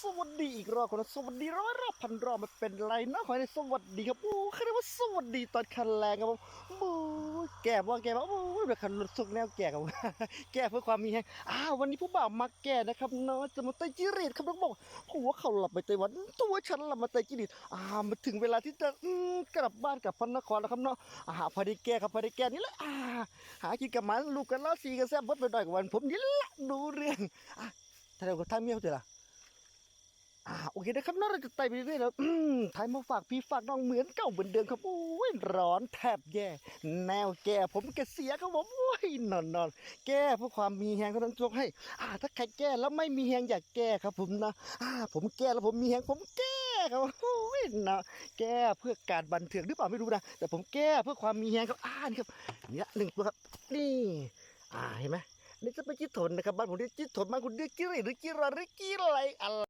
สวัสดีอีกรอบคนสวัสดีร้อยรอบพันรอบมันเป็นไรนะขอให้สวัสดีครับโอ้คือเรียกว่าสวัสดีตอนคันแรงครับผมโอ้แก่ว่าแก่ว่าโอ้แบบคันรถสุกแนวแก่ครับแก่เพื่อความมีแรงอ้าววันนี้ผู้บ่าวมาแก่นะครับเนาะจะมาเตยจิริตครับต้องบอกผัวเขาหลับไปเตยวันตัวฉันหลับมาเตยจิริตอ่ามาถึงเวลาที่จะกลับบ้านกลับพระนครแล้วครับเนาะอ่าพอดีแก่ครับพอดีแก่นี่แหละอ่าหากินกับมันลูกกันล้วสีกันแซ่บเบดไปหน่อยกับวันผมนี่ละดูเรื่องอะถ้าเราก็ทำเมียเขาเถอะล่ะ อ่าโอเคนะครับน่าเราจะไต่ไปเรื่อยๆแล้วอืมถ่ายมาฝากพี่ฝากน้องเหมือนเก่าเหมือนเดิมครับโอ้ยร้อนแทบแย่ แนวแก่ผมแกเสียครับผมโอ้ยนอนนอนแก้เพื่อความมีแหงเขาต้องให้ อ่า ถ้าใครแก้แล้วไม่มีแหงอยากแก้ครับผมนะอ่า ผมแก้แล้วผมมีแหงผมแก้ครับโอ้ยนะแก้เพื่อการบันเทิงหรือเปล่าไม่รู้นะแต่ผมแก้เพื่อความมีแหงครับอ่านี่ครับเนี่ยหนึ่งตัวครับนี่อ่าเห็นไหมนี่จะเป็นจิตทนนะครับบ้านผมเรียกจิตทนบ้านคุณเรียกจิริหรือจิราหรือจิอะไรอะไร